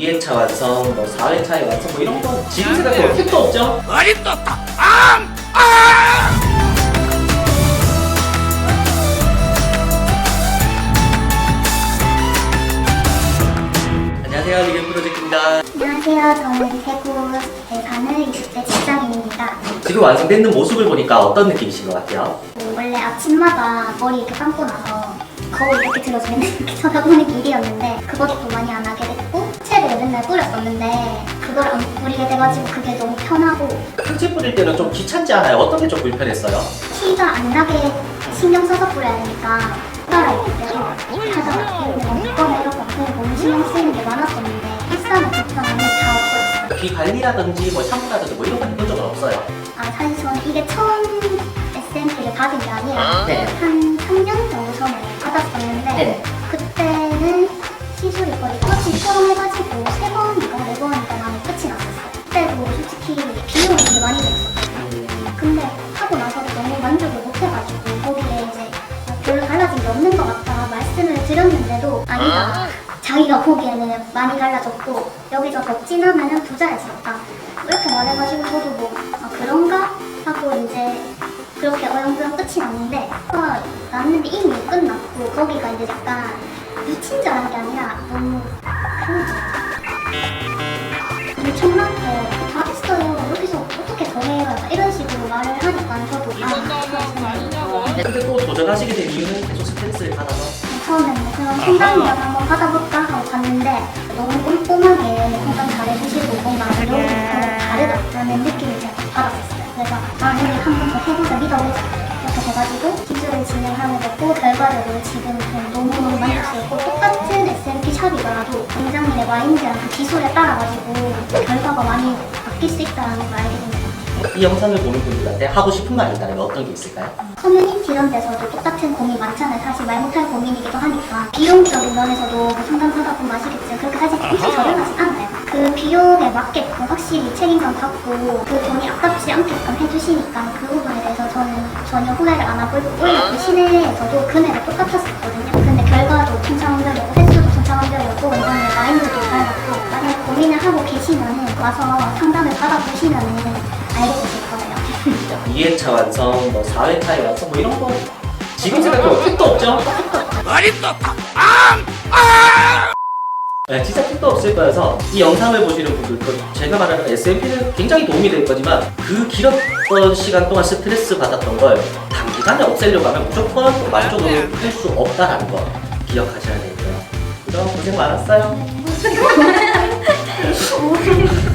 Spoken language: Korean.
2회차 완성, 뭐 4회차의 완성 뭐 이런 거 지금 생각해보면 택도 없죠? 안녕하세요 리뷰 프로젝트입니다 안녕하세요. 저는 대구에 사는 20대 직장인입니다. 지금 완성되는 모습을 보니까 어떤 느낌이신 것 같아요? 그 원래 아침마다 머리 이렇게 감고 나서 거울 이렇게 들어서 이렇게 쳐다보는 일이었는데 그것도 많이 안 하게 됐고 맨날 뿌렸었는데 그걸 안 뿌리게 돼가지고 그게 너무 편하고 흙집 뿌릴 때는 좀 귀찮지 않아요? 어떤 게 좀 불편했어요? 티가 안 나게 신경 써서 뿌려야 되니까 따라입을 때도 하다가 이거 이거나 이런 거 그냥 너무 신경 쓰이는 게 많았었는데 일상의 불편함이 다 없어졌어요. 귀 관리라든지 뭐 샴푸라든지 뭐 이런 거 해본 적은 없어요? 아 사실 저는 이게 처음 SMP를 받은 게 아니라 네. 한 3년 정도 전에 받았었는데 네 드렸는데도 아니다. 자기가 보기에는 많이 달라졌고 여기서 더 진하면은 부자였었다. 이렇게 말해가지고 저도 뭐 아, 그런가 하고 이제 그렇게 어영부영 끝이 났는데 아, 났는데 이미 끝났고 거기가 이제 약간 유친절한 게 아니라 너무 그 근데 첫날부터 다 했어요. 여기서 어떻게 더 해요? 이런 식으로 말을 하니까 저도 아, 근데 또 도전하시게 된 이유는 계속 스트레스를 받아서 처음에는 그냥 상담이라도 한번 받아볼까 하고 갔는데 너무 꼼꼼하게 상담 잘해주시고 뭔가 내용이 다르다라는 느낌을 제가 받았었어요. 그래서 아 우리 한번 더 해보자 믿어보자 이렇게 돼가지고 기술을 진행하면서 결과적으로 지금 좀 너무너무 만족스럽고 똑같은 SMP 샵이더라도 원장님의 마인드랑 그 기술에 따라가지고 결과가 많이 바뀔 수 있다는 걸 알게 같아요. 이 영상을 보는 분들한테 하고 싶은 말이 있다면 어떤 게 있을까요? 커뮤니티 이런 데서도 똑같은 고민 많잖아요. 사실 말 못할 고민이기도 하니까 비용적인 면에서도 뭐 상담 받아보면 아시겠지만 그렇게 사실 엄청 저렴하지 않아요. 그 비용에 맞게끔 확실히 책임감 갖고 그 돈이 아깝지 않게끔 해주시니까 그 부분에 대해서 저는 전혀 후회를 안 하고 있고 오히려 그 시내에서도 금액이 똑같았었거든요. 근데 결과도 천차만별이고 횟수도 천차만별이고 원장님의 마인드도 잘 맞고 만약에 고민을 하고 계시면은 와서 상담을 받아보시면은 알게 되실 거예요. 2회차 완성, 뭐 4회차의 완성 뭐 이런 거 지금 생각해보면 택도 없죠? 네, 진짜 택도 없을 거여서 이 영상을 보시는 분들도 제가 말하는 SMP는 굉장히 도움이 될 거지만 그 길었던 시간 동안 스트레스 받았던 걸 단기간에 없애려고 하면 무조건 만족을 할수 없다라는 거 기억하셔야 되고요. 그럼 고생 많았어요.